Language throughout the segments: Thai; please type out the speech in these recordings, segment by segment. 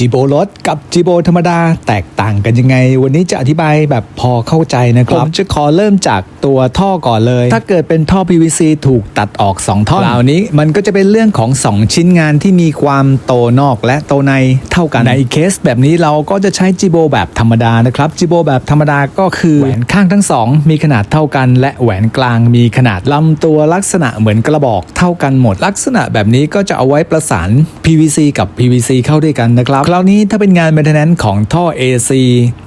จิโบรสกับจิโบธรรมดาแตกต่างกันยังไง วันนี้จะอธิบายแบบพอเข้าใจนะครับผมจะขอเริ่มจากตัวท่อก่อนเลย ถ้าเกิดเป็นท่อ PVC ถูกตัดออก 2 ท่อนเหล่านี้ มันก็จะเป็นเรื่องของ 2 ชิ้นงานที่มีความโตนอกและโตในเท่ากันในเคสแบบนี้เราก็จะใช้จิโบแบบธรรมดานะครับจิโบแบบธรรมดาก็คือแหวนข้างทั้งสองมีขนาดเท่ากัน และแหวนกลางมีขนาดลำตัวลักษณะเหมือนกระบอกเท่ากันหมด ลักษณะแบบนี้ก็จะเอาไว้ประสาน PVC กับ PVC เข้าด้วยกันนะครับคราวนี้ถ้าเป็นงาน maintenance ของท่อ AC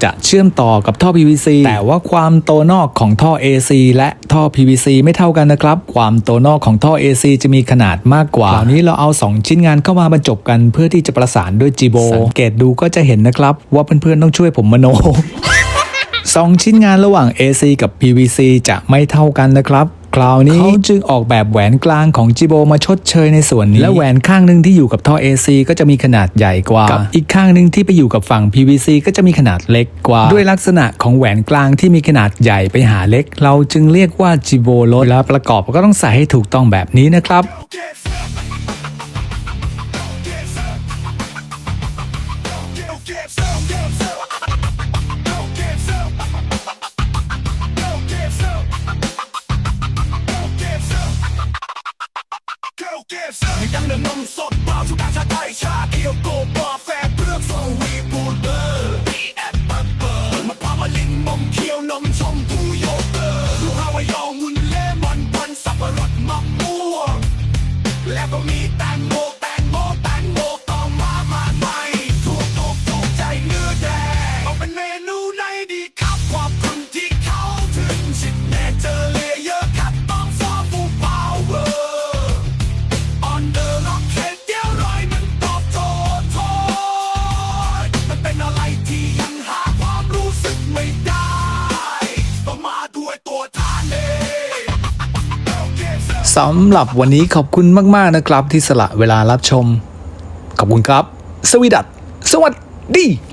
จะเชื่อมต่อกับท่อ PVC แต่ว่าความโตนอกของท่อ AC และท่อ PVC ไม่เท่ากันนะครับ ความโตนอกของท่อ AC จะมีขนาดมากกว่าคราวนี้เราเอา 2 ชิ้นงานเข้ามาบรรจบกันเพื่อที่จะประสานด้วยจีโบสังเกตดูก็จะเห็นนะครับ ว่าเพื่อนๆต้องช่วยผมมโนสองชิ้นงานระหว่าง AC กับ PVC จะไม่เท่ากันนะครับ คราวนี้เขาจึงออกแบบแหวนกลางของจิโบมาชดเชยในส่วนนี้ และแหวนข้างหนึ่งที่อยู่กับท่อ AC ก็จะมีขนาดใหญ่กว่า กับอีกข้างหนึ่งที่ไปอยู่กับฝั่ง PVC ก็จะมีขนาดเล็กกว่า ด้วยลักษณะของแหวนกลางที่มีขนาดใหญ่ไปหาเล็ก เราจึงเรียกว่าจิโบรถแล้วประกอบก็ต้องใส่ให้ถูกต้องแบบนี้นะครับ ยังเดินนมสดเปล่าทุกการชาไทยชาเกียวโกบอแฟ สำหรับวันนี้ขอบคุณมาก ๆ นะครับที่สละเวลารับชม ขอบคุณครับ สวีดัตสวัสดี